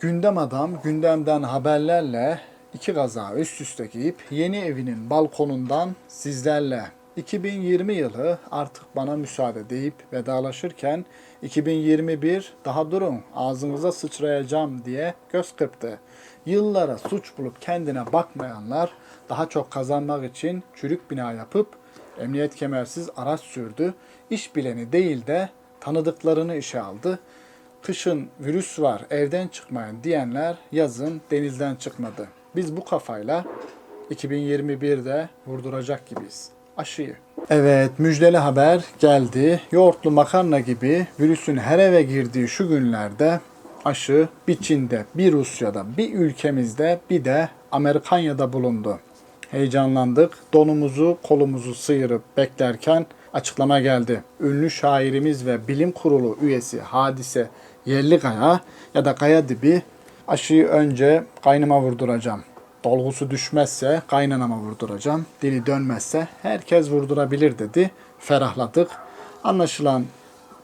Gündem adam gündemden haberlerle iki kaza üst üste giyip yeni evinin balkonundan sizlerle 2020 yılı artık bana müsaade deyip vedalaşırken 2021 daha durun ağzınıza sıçrayacağım diye göz kırptı. Yıllara suç bulup kendine bakmayanlar daha çok kazanmak için çürük bina yapıp emniyet kemersiz araç sürdü. İş bileni değil de tanıdıklarını işe aldı. Kışın virüs var evden çıkmayın diyenler yazın denizden çıkmadı. Biz bu kafayla 2021'de vurduracak gibiyiz. Aşıyı. Evet müjdeli haber geldi. Yoğurtlu makarna gibi virüsün her eve girdiği şu günlerde aşı bir Çin'de, bir Rusya'da, bir ülkemizde, bir de Amerikanya'da bulundu. Heyecanlandık. Donumuzu, kolumuzu sıyırıp beklerken açıklama geldi. Ünlü şairimiz ve bilim kurulu üyesi Hadise Yerlikaya ya da Kaya Dibi aşıyı önce kaynıma vurduracağım. Dolgusu düşmezse kaynanama vurduracağım. Dili dönmezse herkes vurdurabilir dedi. Ferahladık. Anlaşılan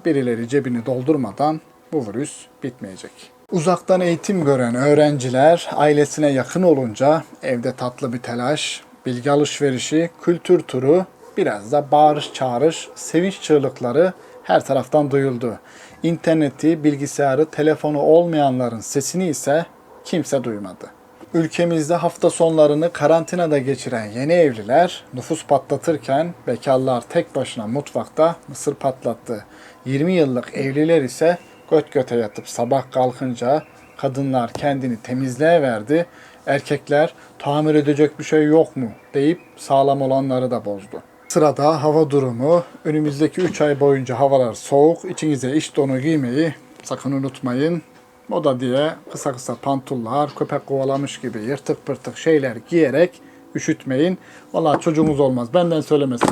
birileri cebini doldurmadan bu virüs bitmeyecek. Uzaktan eğitim gören öğrenciler ailesine yakın olunca evde tatlı bir telaş, bilgi alışverişi, kültür turu, biraz da bağırış çağırış, sevinç çığlıkları her taraftan duyuldu. İnterneti, bilgisayarı, telefonu olmayanların sesini ise kimse duymadı. Ülkemizde hafta sonlarını karantinada geçiren yeni evliler nüfus patlatırken bekarlar tek başına mutfakta mısır patlattı. 20 yıllık evliler ise göt göte yatıp sabah kalkınca kadınlar kendini temizliğe verdi. Erkekler tamir edecek bir şey yok mu deyip sağlam olanları da bozdu. Sırada hava durumu. Önümüzdeki 3 ay boyunca havalar soğuk. İçinize iş donu giymeyi sakın unutmayın. Moda diye kısa kısa pantullar, köpek kovalamış gibi yırtık pırtık şeyler giyerek üşütmeyin. Vallahi çocuğumuz olmaz. Benden söylemesin.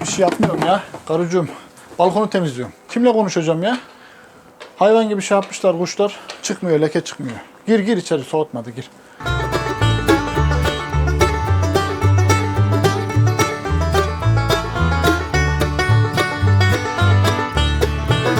Bir şey yapmıyorum ya. Karıcığım. Balkonu temizliyorum. Kimle konuşacağım ya? Hayvan gibi şey yapmışlar kuşlar. Çıkmıyor, leke çıkmıyor. Gir gir içeri soğutmadı gir.